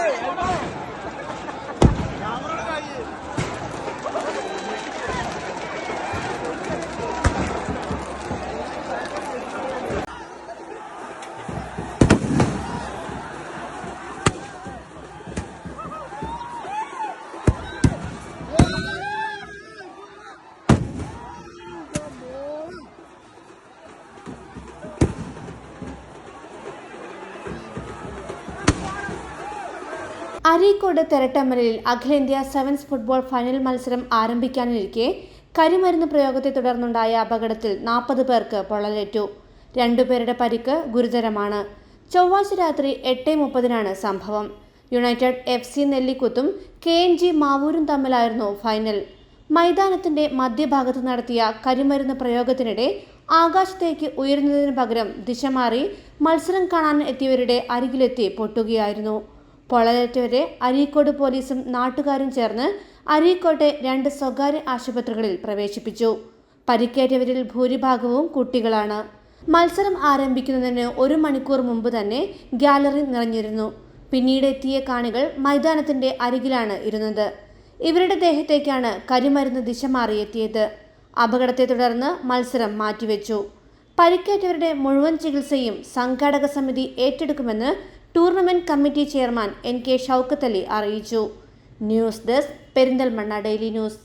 ஏய் അരീക്കോട് തെരട്ടമ്മലിൽ അഖിലേന്ത്യാ sevens football final മത്സരം ആരംഭിക്കാനിരിക്കെ കരിമരുന്ന് പ്രയോഗത്തെ തുടർന്നുണ്ടായ അപകടത്തിൽ നാൽപ്പത് പേർക്ക് പൊള്ളലേറ്റു. രണ്ടുപേരുടെ പരിക്ക് ഗുരുതരമാണ്. ചൊവ്വാഴ്ച രാത്രി എട്ട് മുപ്പതിനാണ് സംഭവം. യുണൈറ്റഡ് എഫ് സി നെല്ലിക്കുത്തും കെ എൻ ജി മാവൂരും തമ്മിലായിരുന്നു ഫൈനൽ. മൈതാനത്തിന്റെ മധ്യഭാഗത്ത് നടത്തിയ കരിമരുന്ന് പ്രയോഗത്തിനിടെ ആകാശത്തേക്ക് ഉയരുന്നതിന് പകരം ദിശ മാറി മത്സരം കാണാൻ എത്തിയവരുടെ അരികിലെത്തി പൊട്ടുകയായിരുന്നു. പൊള്ളലേറ്റവരെ അരീക്കോട് പോലീസും നാട്ടുകാരും ചേർന്ന് അരീക്കോട്ടെ രണ്ട് സ്വകാര്യ ആശുപത്രികളിൽ പ്രവേശിപ്പിച്ചു. പരിക്കേറ്റവരിൽ ഭൂരിഭാഗവും കുട്ടികളാണ്. മത്സരം ആരംഭിക്കുന്നതിന് ഒരു മണിക്കൂർ മുമ്പ് തന്നെ ഗാലറി നിറഞ്ഞിരുന്നു. പിന്നീട് എത്തിയ കാണികൾ മൈതാനത്തിന്റെ അരികിലാണ് ഇരുന്നത്. ഇവരുടെ ദേഹത്തേക്കാണ് കരിമരുന്ന് ദിശ മാറിയെത്തിയത്. അപകടത്തെ തുടർന്ന് മത്സരം മാറ്റിവെച്ചു. പരിക്കേറ്റവരുടെ മുഴുവൻ ചികിത്സയും സംഘാടക സമിതി ഏറ്റെടുക്കുമെന്ന് tournament committee chairman N K Shoukath അറിയിച്ചു. News desk Perinthalmanna daily news.